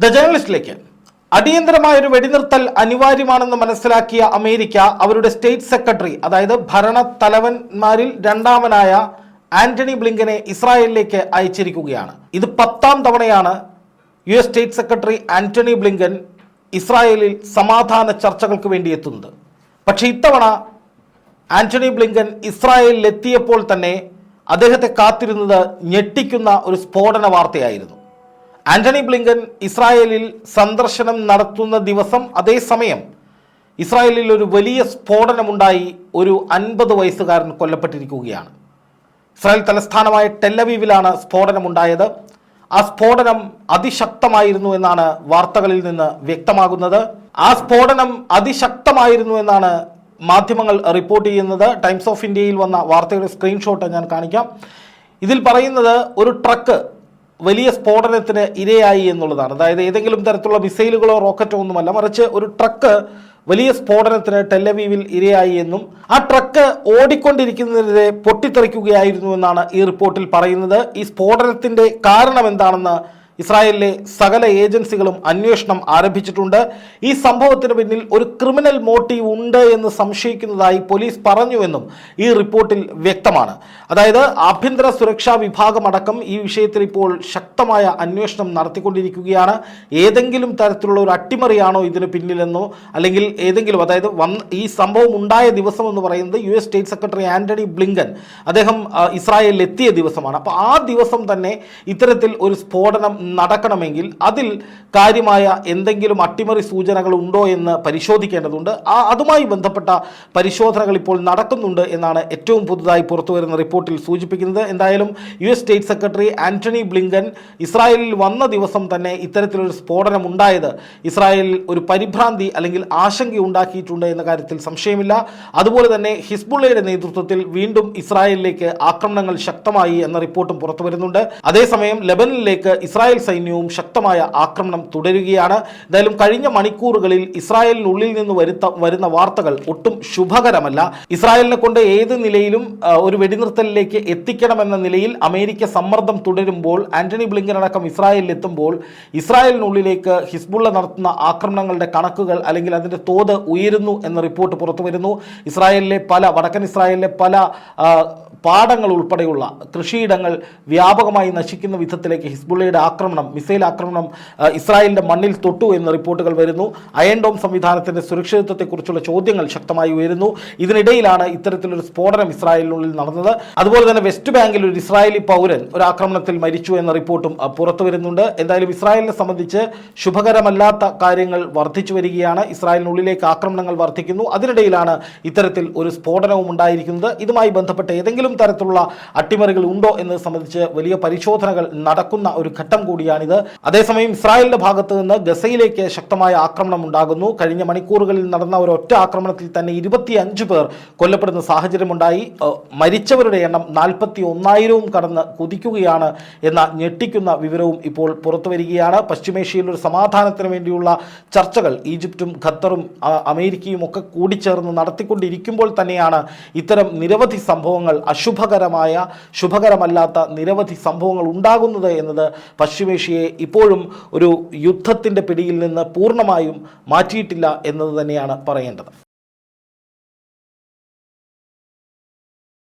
The ജേർണലിസ്റ്റിലേക്ക് അടിയന്തരമായ ഒരു വെടിനിർത്തൽ അനിവാര്യമാണെന്ന് മനസ്സിലാക്കിയ അമേരിക്ക അവരുടെ സ്റ്റേറ്റ് സെക്രട്ടറി അതായത് ഭരണ തലവന്മാരിൽ രണ്ടാമനായ ആന്റണി ബ്ലിങ്കനെ ഇസ്രായേലിലേക്ക് അയച്ചിരിക്കുകയാണ്. ഇത് പത്താം തവണയാണ് U S state secretary Antony Blinken ഇസ്രായേലിൽ സമാധാന ചർച്ചകൾക്ക് വേണ്ടി എത്തുന്നത്. പക്ഷേ ഇത്തവണ ആന്റണി ബ്ലിങ്കൻ ഇസ്രായേലിൽ എത്തിയപ്പോൾ തന്നെ അദ്ദേഹത്തെ കാത്തിരുന്നത് ഞെട്ടിക്കുന്ന ഒരു സ്ഫോടന വാർത്തയായിരുന്നു. ആന്റണി ബ്ലിങ്കൻ ഇസ്രായേലിൽ സന്ദർശനം നടത്തുന്ന ദിവസം അതേസമയം ഇസ്രായേലിൽ ഒരു വലിയ സ്ഫോടനമുണ്ടായി ഒരു അൻപത് വയസ്സുകാരൻ കൊല്ലപ്പെട്ടിരിക്കുകയാണ്. ഇസ്രായേൽ തലസ്ഥാനമായ ടെല്ലവീവിലാണ് സ്ഫോടനമുണ്ടായത്. ആ സ്ഫോടനം അതിശക്തമായിരുന്നു എന്നാണ് വാർത്തകളിൽ നിന്ന് വ്യക്തമാകുന്നത്. ആ സ്ഫോടനം അതിശക്തമായിരുന്നു എന്നാണ് മാധ്യമങ്ങൾ റിപ്പോർട്ട് ചെയ്യുന്നത്. ടൈംസ് ഓഫ് ഇന്ത്യയിൽ വന്ന വാർത്തയുടെ സ്ക്രീൻഷോട്ട് ഞാൻ കാണിക്കാം. ഇതിൽ പറയുന്നത് ഒരു ട്രക്ക് വലിയ സ്ഫോടനത്തിന് ഇരയായി എന്നുള്ളതാണ്. അതായത് ഏതെങ്കിലും തരത്തിലുള്ള മിസൈലുകളോ റോക്കറ്റോ ഒന്നുമല്ല മറിച്ച് ഒരു ട്രക്ക് വലിയ സ്ഫോടനത്തിന് ടെല്ലവീവിൽ ഇരയായി എന്നും ആ ട്രക്ക് ഓടിക്കൊണ്ടിരിക്കുന്നതിനെതിരെ പൊട്ടിത്തെറിക്കുകയായിരുന്നു എന്നാണ് ഈ റിപ്പോർട്ടിൽ പറയുന്നത്. ഈ സ്ഫോടനത്തിന്റെ കാരണം എന്താണെന്ന് ഇസ്രായേലിലെ സകല ഏജൻസികളും അന്വേഷണം ആരംഭിച്ചിട്ടുണ്ട്. ഈ സംഭവത്തിന് പിന്നിൽ ഒരു ക്രിമിനൽ മോട്ടീവ് ഉണ്ട് എന്ന് സംശയിക്കുന്നതായി പോലീസ് പറഞ്ഞുവെന്നും ഈ റിപ്പോർട്ടിൽ വ്യക്തമാണ്. അതായത് ആഭ്യന്തര സുരക്ഷാ വിഭാഗമടക്കം ഈ വിഷയത്തിൽ ഇപ്പോൾ ശക്തമായ അന്വേഷണം നടത്തിക്കൊണ്ടിരിക്കുകയാണ്. ഏതെങ്കിലും തരത്തിലുള്ള ഒരു അട്ടിമറിയാണോ ഇതിന് പിന്നിലെന്നോ അല്ലെങ്കിൽ ഏതെങ്കിലും അതായത് വന്ന് ഈ സംഭവം ഉണ്ടായ ദിവസം എന്ന് പറയുന്നത് U S state secretary Antony Blinken അദ്ദേഹം ഇസ്രായേലിൽ എത്തിയ ദിവസമാണ്. അപ്പോൾ ആ ദിവസം തന്നെ ഇത്തരത്തിൽ ഒരു സ്ഫോടനം നടക്കണമെങ്കിൽ അതിൽ കാര്യമായ എന്തെങ്കിലും അട്ടിമറി സൂചനകൾ ഉണ്ടോ എന്ന് പരിശോധിക്കേണ്ടതുണ്ട്. ആ അതുമായി ബന്ധപ്പെട്ട പരിശോധനകൾ ഇപ്പോൾ നടക്കുന്നുണ്ട് എന്നാണ് ഏറ്റവും പുതുതായി പുറത്തുവരുന്ന റിപ്പോർട്ടിൽ സൂചിപ്പിക്കുന്നത്. എന്തായാലും U S state secretary Antony Blinken ഇസ്രായേലിൽ വന്ന ദിവസം തന്നെ ഇത്തരത്തിലൊരു സ്ഫോടനം ഉണ്ടായത് ഇസ്രായേലിൽ ഒരു പരിഭ്രാന്തി അല്ലെങ്കിൽ ആശങ്ക ഉണ്ടാക്കിയിട്ടുണ്ട് എന്ന കാര്യത്തിൽ സംശയമില്ല. അതുപോലെ തന്നെ ഹിസ്ബുള്ളയുടെ നേതൃത്വത്തിൽ വീണ്ടും ഇസ്രായേലിലേക്ക് ആക്രമണങ്ങൾ ശക്തമായി എന്ന റിപ്പോർട്ടും പുറത്തുവരുന്നുണ്ട് അതേസമയം ലെബനനിലേക്ക് ഇസ്രായേൽ സൈന്യവും ശക്തമായ ആക്രമണം തുടരുകയാണ്. എന്തായാലും കഴിഞ്ഞ മണിക്കൂറുകളിൽ ഇസ്രായേലിനുള്ളിൽ നിന്ന് വരുത്ത വരുന്ന വാർത്തകൾ ഒട്ടും ശുഭകരമല്ല. ഇസ്രായേലിനെ കൊണ്ട് ഏത് നിലയിലും ഒരു വെടിനിർത്തലിലേക്ക് എത്തിക്കണമെന്ന നിലയിൽ അമേരിക്ക സമ്മർദ്ദം തുടരുമ്പോൾ ആന്റണി ബ്ലിങ്കൻ അടക്കം ഇസ്രായേലിൽ എത്തുമ്പോൾ ഇസ്രായേലിനുള്ളിലേക്ക് ഹിസ്ബുള്ള നടത്തുന്ന ആക്രമണങ്ങളുടെ കണക്കുകൾ അല്ലെങ്കിൽ അതിന്റെ തോത് ഉയരുന്നു എന്ന റിപ്പോർട്ട് പുറത്തു വരുന്നു. ഇസ്രായേലിലെ പല വടക്കൻ ഇസ്രായേലിലെ പല പാടങ്ങൾ ഉൾപ്പെടെയുള്ള കൃഷിയിടങ്ങൾ വ്യാപകമായി നശിക്കുന്ന വിധത്തിലേക്ക് ഹിസ്ബുള്ളയുടെ ആക്രമണം മിസൈൽ ആക്രമണം ഇസ്രായേലിന്റെ മണ്ണിൽ തൊട്ടു എന്ന റിപ്പോർട്ടുകൾ വരുന്നു. അയൺ ഡോം സംവിധാനത്തിന്റെ സുരക്ഷിതത്വത്തെക്കുറിച്ചുള്ള ചോദ്യങ്ങൾ ശക്തമായി ഉയരുന്നു. ഇതിനിടയിലാണ് ഇത്തരത്തിലൊരു സ്ഫോടനം ഇസ്രായേലിനുള്ളിൽ നടന്നത്. അതുപോലെ തന്നെ വെസ്റ്റ് ബാങ്കിൽ ഒരു ഇസ്രായേലി പൗരൻ ഒരു ആക്രമണത്തിൽ മരിച്ചു എന്ന റിപ്പോർട്ടും പുറത്തു വരുന്നുണ്ട്. എന്തായാലും ഇസ്രായേലിനെ സംബന്ധിച്ച് ശുഭകരമല്ലാത്ത കാര്യങ്ങൾ വർദ്ധിച്ചു വരികയാണ്. ഇസ്രായേലിനുള്ളിലേക്ക് ആക്രമണങ്ങൾ വർദ്ധിക്കുന്നു. അതിനിടയിലാണ് ഇത്തരത്തിൽ ഒരു സ്ഫോടനവും ഉണ്ടായിരിക്കുന്നത്. ഇതുമായി ബന്ധപ്പെട്ട് ഏതെങ്കിലും തരത്തിലുള്ള അട്ടിമറികൾ ഉണ്ടോ എന്നത് സംബന്ധിച്ച് വലിയ പരിശോധനകൾ നടക്കുന്ന ഒരു ഘട്ടം കൂടിയാണിത്. അതേസമയം ഇസ്രായേലിന്റെ ഭാഗത്ത് നിന്ന് ഗസയിലേക്ക് ശക്തമായ ആക്രമണം ഉണ്ടാകുന്നു. കഴിഞ്ഞ മണിക്കൂറുകളിൽ നടന്ന ഒരു ഒറ്റ ആക്രമണത്തിൽ തന്നെ ഇരുപത്തിയഞ്ച് പേർ കൊല്ലപ്പെടുന്ന സാഹചര്യമുണ്ടായി. മരിച്ചവരുടെ എണ്ണം നാൽപ്പത്തി ഒന്നായിരവും കടന്ന് കുതിക്കുകയാണ് എന്ന ഞെട്ടിക്കുന്ന വിവരവും ഇപ്പോൾ പുറത്തു വരികയാണ്. പശ്ചിമേഷ്യയിൽ ഒരു സമാധാനത്തിന് വേണ്ടിയുള്ള ചർച്ചകൾ ഈജിപ്തും ഖത്തറും അമേരിക്കയും ഒക്കെ കൂടിച്ചേർന്ന് നടത്തിക്കൊണ്ടിരിക്കുമ്പോൾ തന്നെയാണ് ഇത്തരം നിരവധി സംഭവങ്ങൾ അശുഭകരമായ ശുഭകരമല്ലാത്ത നിരവധി സംഭവങ്ങൾ ഉണ്ടാകുന്നത് എന്നത് പശ്ചിമേഷ്യയെ ഇപ്പോഴും ഒരു യുദ്ധത്തിന്റെ പിടിയിൽ നിന്ന് പൂർണമായും മാറ്റിയിട്ടില്ല എന്നത് തന്നെയാണ് പറയേണ്ടത്.